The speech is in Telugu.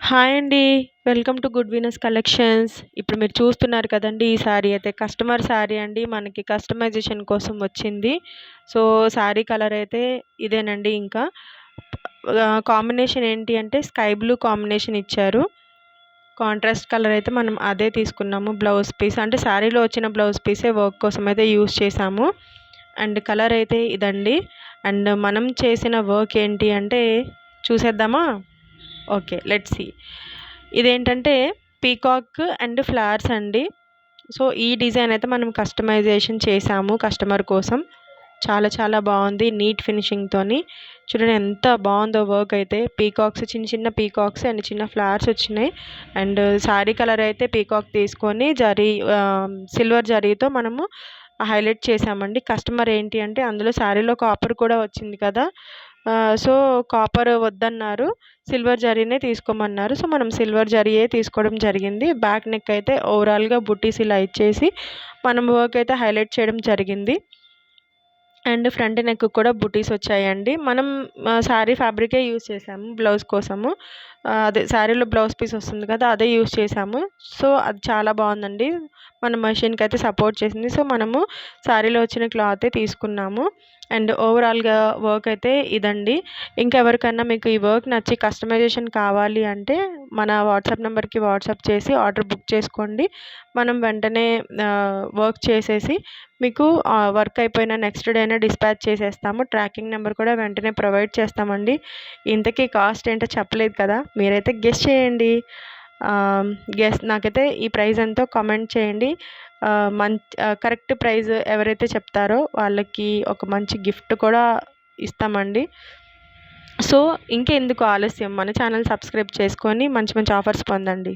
హాయ్ అండి. Welcome to good Venus collections. ఇప్పుడు మీరు చూస్తున్నారు కదండి ఈ శారీ అయితే. కస్టమర్ శారీ అండి. మనకి కస్టమైజేషన్ కోసం వచ్చింది. సో శారీ కలర్ అయితే ఇదేనండి ఇంకా. కాంబినేషన్ ఏంటి అంటే స్కై బ్లూ కాంబినేషన్ ఇచ్చారు. కాంట్రాస్ట్ కలర్ అయితే మనం అదే తీసుకున్నాము. బ్లౌజ్ పీస్ అంటే శారీలో వచ్చిన బ్లౌజ్ పీసే వర్క్ కోసం అయితే యూస్ చేసాము అండ్ కలర్ అయితే ఇదండి. అండ్ మనం చేసిన వర్క్ ఏంటి అంటే చూసేద్దామా? ఓకే లెట్ సి ఇదేంటంటే పీకాక్ అండ్ ఫ్లవర్స్ అండి. సో ఈ డిజైన్ అయితే మనం కస్టమైజేషన్ చేసాము కస్టమర్ కోసం. చాలా చాలా బాగుంది నీట్ ఫినిషింగ్తోని చూడండి ఎంత బాగుందో వర్క్ అయితే. పీకాక్స్ చిన్న చిన్న పీకాక్స్ అండ్ చిన్న ఫ్లవర్స్ వచ్చినాయి. అండ్ శారీ కలర్ అయితే పీకాక్ తీసుకొని జరీ సిల్వర్ జరీతో మనము హైలైట్ చేసామండి. కస్టమర్ ఏంటి అంటే అందులో శారీలో కాపర్ కూడా వచ్చింది కదా. సో కాపర్ వద్దన్నారు. సిల్వర్ జరీనే తీసుకోమన్నారు. సో మనం సిల్వర్ జరీయే తీసుకోవడం జరిగింది. బ్యాక్ నెక్ అయితే ఓవరాల్గా బుట్టీస్ ఇలా ఇచ్చేసి మనం వర్క్ అయితే హైలైట్ చేయడం జరిగింది. అండ్ ఫ్రంట్ నెక్ కూడా బుటీస్ వచ్చాయండి. మనం శారీ ఫ్యాబ్రికే యూజ్ చేసాము బ్లౌజ్ కోసము. అదే శారీలో బ్లౌజ్ పీస్ వస్తుంది కదా అదే యూస్ చేసాము. సో అది చాలా బాగుందండి. మన మషిన్కి అయితే సపోర్ట్ చేసింది. సో మనము శారీలో వచ్చిన క్లాతే తీసుకున్నాము. అండ్ ఓవరాల్గా వర్క్ అయితే ఇదండి. ఇంకెవరికన్నా మీకు ఈ వర్క్ నచ్చి కస్టమైజేషన్ కావాలి అంటే మన వాట్సాప్ నెంబర్కి వాట్సాప్ చేసి ఆర్డర్ బుక్ చేసుకోండి. మనం వెంటనే వర్క్ చేసేసి మీకు వర్క్ అయిపోయిన నెక్స్ట్ డేనే డిస్పాచ్ చేసేస్తాము. ట్రాకింగ్ నెంబర్ కూడా వెంటనే ప్రొవైడ్ చేస్తామండి. ఇంతకీ కాస్ట్ ఏంటో చెప్పలేదు కదా. మీరైతే గెస్ట్ చేయండి. గెస్ నాకైతే ఈ ప్రైస్ ఎంతో కామెంట్ చేయండి. మంచి కరెక్ట్ ప్రైస్ ఎవరైతే చెప్తారో వాళ్ళకి ఒక మంచి గిఫ్ట్ కూడా ఇస్తామండి. సో ఇంకెందుకు ఆలస్యం? మన ఛానల్ సబ్స్క్రైబ్ చేసుకొని మంచి మంచి ఆఫర్స్ పొందండి.